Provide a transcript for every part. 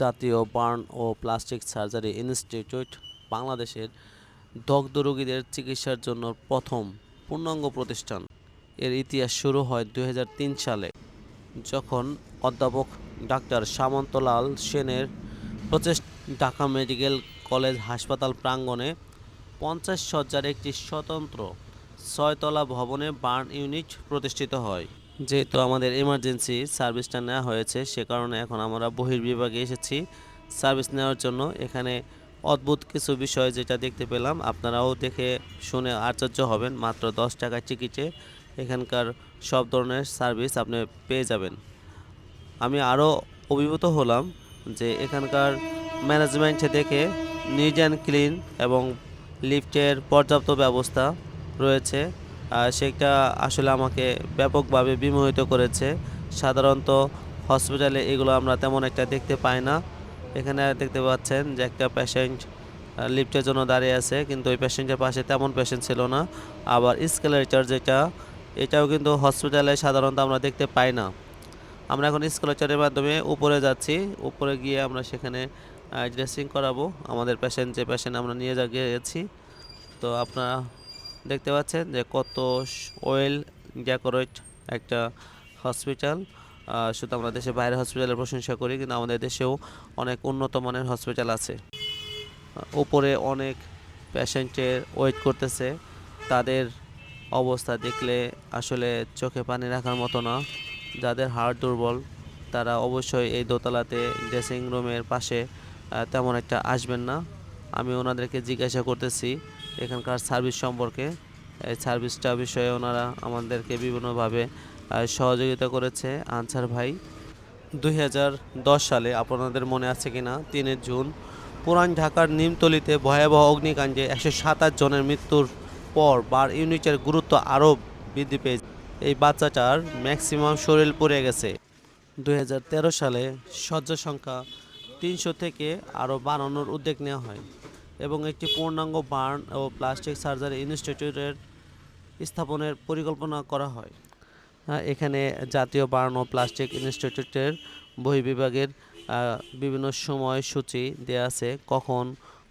জাতীয় বার্ন ও plastic surgery institute বাংলাদেশের দগ্ধ রোগীদের চিকিৎসার জন্য প্রথম পূর্ণাঙ্গ প্রতিষ্ঠান। এর ইতিহাস শুরু হয় দু হাজার তিন সালে, যখন অধ্যাপক ডাক্তার সামন্তলাল সেনের প্রচেষ্টা ঢাকা মেডিকেল কলেজ হাসপাতাল প্রাঙ্গণে পঞ্চাশ সজ্জার একটি স্বতন্ত্র ছয়তলা ভবনে বার্ন ইউনিট প্রতিষ্ঠিত হয়। যেহেতু আমাদের এমার্জেন্সি সার্ভিসটা নেওয়া হয়েছে, সে কারণে এখন আমরা বহির্বিভাগে এসেছি। সার্ভিস নেওয়ার জন্য এখানে অদ্ভুত কিছু বিষয় যেটা দেখতে পেলাম। আপনারাও দেখে শুনে আশ্চর্য হবেন, মাত্র দশ টাকার টিকিটে এখানকার সব ধরনের সার্ভিস আপনি পেয়ে যাবেন। আমি আরও অভিভূত হলাম যে এখানকার ম্যানেজমেন্ট দেখে নিট অ্যান্ড ক্লিন এবং লিফটের পর্যাপ্ত ব্যবস্থা রয়েছে। সেটা আসলে আমাকে ব্যাপকভাবে বিমোহিত করেছে। সাধারণত হসপিটালে এগুলো আমরা তেমন একটা দেখতে পাই না। এখানে দেখতে পাচ্ছেন যে একটা পেশেন্ট লিফটের জন্য দাঁড়িয়ে আছে, কিন্তু ওই পেশেন্টের পাশে তেমন পেশেন্ট ছিল না। আবার স্কেলেটার যেটা, এটাও কিন্তু হসপিটালে সাধারণত আমরা দেখতে পাই না। আমরা এখন স্কেলেটারের মাধ্যমে উপরে যাচ্ছি। উপরে গিয়ে আমরা সেখানে ড্রেসিং করাবো। আমাদের পেশেন্ট যে পেশেন্ট আমরা নিয়ে যা, গিয়েছি। তো আপনারা দেখতে পাচ্ছেন যে কত ওয়েল ডেকোরেট একটা হসপিটাল শুধু আমরা দেশে বাইরে হসপিটালের প্রশংসা করি, কিন্তু আমাদের দেশেও অনেক উন্নত মানের হসপিটাল আছে। উপরে অনেক পেশেন্টের ওয়েট করতেছে। তাদের অবস্থা দেখলে আসলে চোখে পানি রাখার মতো না। যাদের হার্ট দুর্বল, তারা অবশ্যই এই দোতলাতে ড্রেসিং রুমের পাশে তেমন একটা আসবেন না। আমি ওনাদেরকে জিজ্ঞাসা করতেছি এখানকার সার্ভিস সম্পর্কে, এই সার্ভিসটা বিষয়ে ওনারা আমাদেরকে বিভিন্নভাবে সহযোগিতা করেছে। আনসার ভাই, দুই হাজার দশ সালে আপনাদের মনে আছে কিনা? তিনে জুন, পুরান ঢাকার নিমতলিতে ভয়াবহ অগ্নিকাণ্ডে একশো সাতাশ জনের মৃত্যুর পর বার ইউনিটের গুরুত্ব আরও বৃদ্ধি পেয়েছে। এই বাচ্চাটার ম্যাক্সিমাম শরীর পড়ে গেছে। দুই হাজার তেরো সালে শয্যা সংখ্যা তিনশো থেকে আরও বাড়ানোর উদ্যোগ নেওয়া হয়। এবং একটি পূর্ণাঙ্গ বার্ন ও প্লাস্টিক সার্জারি ইনস্টিটিউটের স্থাপনের পরিকল্পনা করা হয়। এখানে জাতীয় বার্ন ও প্লাস্টিক ইনস্টিটিউটের বহির্বিভাগের আহ, বিভিন্ন সময়সূচি দেওয়া আছে কখন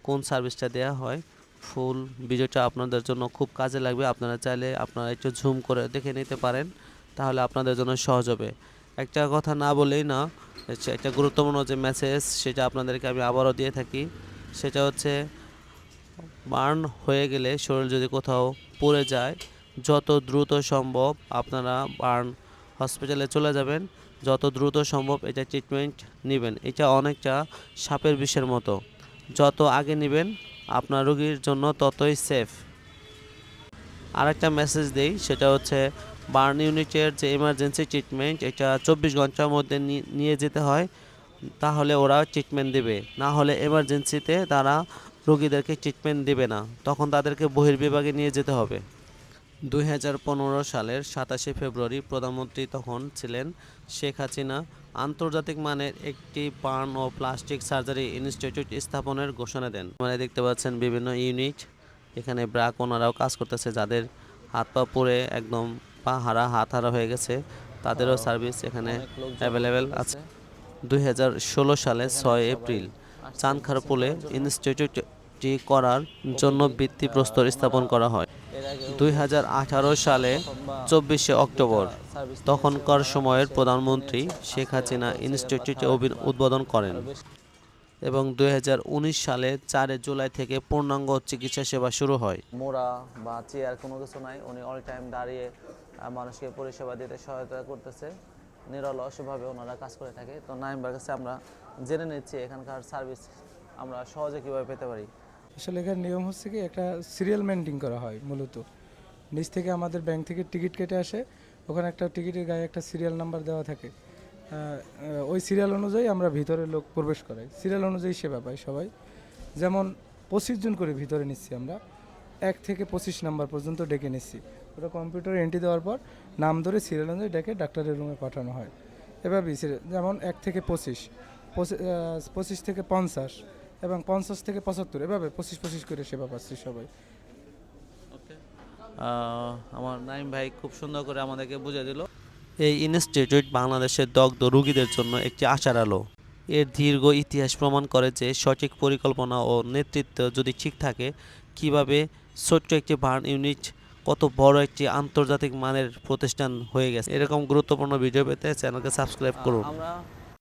কোন সার্ভিসটা দেওয়া হয়। ফুল ভিডিওটা আপনাদের জন্য খুব কাজে লাগবে। আপনারা চাইলে আপনারা একটু ঝুম করে দেখে নিতে পারেন তাহলে আপনাদের জন্য সহজ হবে। একটা কথা না বলেই না একটা গুরুত্বপূর্ণ যে মেসেজ সেটা আপনাদেরকে আমি আবারও দিয়ে থাকি। সেটা হচ্ছে বার্ন হয়ে গেলে শরীর যদি কোথাও পড়ে যায়, যত দ্রুত সম্ভব আপনারা বার্ন হসপিটালে চলে যাবেন, যত দ্রুত সম্ভব এটা ট্রিটমেন্ট নেবেন। এটা অনেকটা সাপের বিষের মতো। যত আগে নেবেন, আপনার রোগীর জন্য ততই সেফ আরেকটা মেসেজ দেই, সেটা হচ্ছে বার্ন ইউনিটের যে এমার্জেন্সি ট্রিটমেন্ট এটা চব্বিশ ঘণ্টার মধ্যে নিয়ে যেতে হয়। তাহলে ওরা ট্রিটমেন্ট দেবে। না হলে এমার্জেন্সিতে তারা রোগীদেরকে ট্রিটমেন্ট দেবে না। তখন তাদেরকে বহির্বিভাগে নিয়ে যেতে হবে। দুই হাজার পনেরো সালের সাতাশে ফেব্রুয়ারি প্রধানমন্ত্রী তখন ছিলেন শেখ হাসিনা। আন্তর্জাতিক মানের একটি বার্ন ও প্লাস্টিক সার্জারি ইনস্টিটিউট স্থাপনের ঘোষণা দেন। মানে দেখতে পাচ্ছেন বিভিন্ন ইউনিট। এখানে ব্রাক ওনারাও কাজ করতেছে। যাদের হাত পা পড়ে একদম পা হারা হাত হারা হয়ে গেছে তাদেরও সার্ভিস এখানে অ্যাভেলেবেল আছে। দুই হাজার ষোল সালে ছয় এপ্রিল চানখারপুলে ইনস্টিটিউটটি করার জন্য ভিত্তিপ্রস্তর স্থাপন করা হয়। দুই হাজার আঠারো সালে চব্বিশে অক্টোবর তখনকার সময়ের প্রধানমন্ত্রী শেখ হাসিনা ইনস্টিটিউটে উদ্বোধন করেন এবং দুই হাজার উনিশ সালে চারে জুলাই থেকে পূর্ণাঙ্গ চিকিৎসা সেবা শুরু হয়। মোড়া বা চেয়ার কোনো কিছু নাই, উনি অল টাইম দাঁড়িয়ে মানুষকে পরিষেবা দিতে সহায়তা করতেছে। নিরলসভাবে ওনারা কাজ করে থাকে। তো নাইমবার কাছে আমরা জেনে নিচ্ছি এখানকার সার্ভিস আমরা সহজে কীভাবে পেতে পারি। আসলে এখানে নিয়ম হচ্ছে কি, একটা সিরিয়াল মেনটেন করা হয় মূলত। নিচ থেকে আমাদের ব্যাংক থেকে টিকিট কেটে আসে, ওখানে একটা টিকিটের গায়ে একটা সিরিয়াল নাম্বার দেওয়া থাকে। ওই সিরিয়াল অনুযায়ী আমরা ভিতরে লোক প্রবেশ করাই। সিরিয়াল অনুযায়ী সেবা পাই সবাই। যেমন পঁচিশ জন করে ভিতরে নিচ্ছি আমরা, এক থেকে পঁচিশ নাম্বার পর্যন্ত ডেকে নিচ্ছি। ওটা কম্পিউটারে এন্ট্রি দেওয়ার পর নাম ধরে সিরিয়াল অনুযায়ী ডেকে ডাক্তারের রুমে পাঠানো হয়। এভাবেই যেমন এক থেকে পঁচিশ পঁচি- পঁচিশ থেকে পঞ্চাশ এবং পঞ্চাশ থেকে পঁচাত্তর এভাবে পঁচিশ পঁচিশ করে সেবা পাচ্ছি সবাই। আমার নাইম ভাই খুব সুন্দর করে আমাদেরকে বুঝিয়ে দিল। এই ইনস্টিটিউট বাংলাদেশের দগ্ধ রোগীদের জন্য একটি আশার আলো। এর দীর্ঘ ইতিহাস প্রমাণ করে যে সঠিক পরিকল্পনা ও নেতৃত্ব যদি ঠিক থাকে কীভাবে ছোট্ট একটি বার্ন ইউনিট কত বড় একটি আন্তর্জাতিক মানের প্রতিষ্ঠান হয়ে গেছে। এরকম গুরুত্বপূর্ণ ভিডিও পেতে চ্যানেলকে সাবস্ক্রাইব করুন।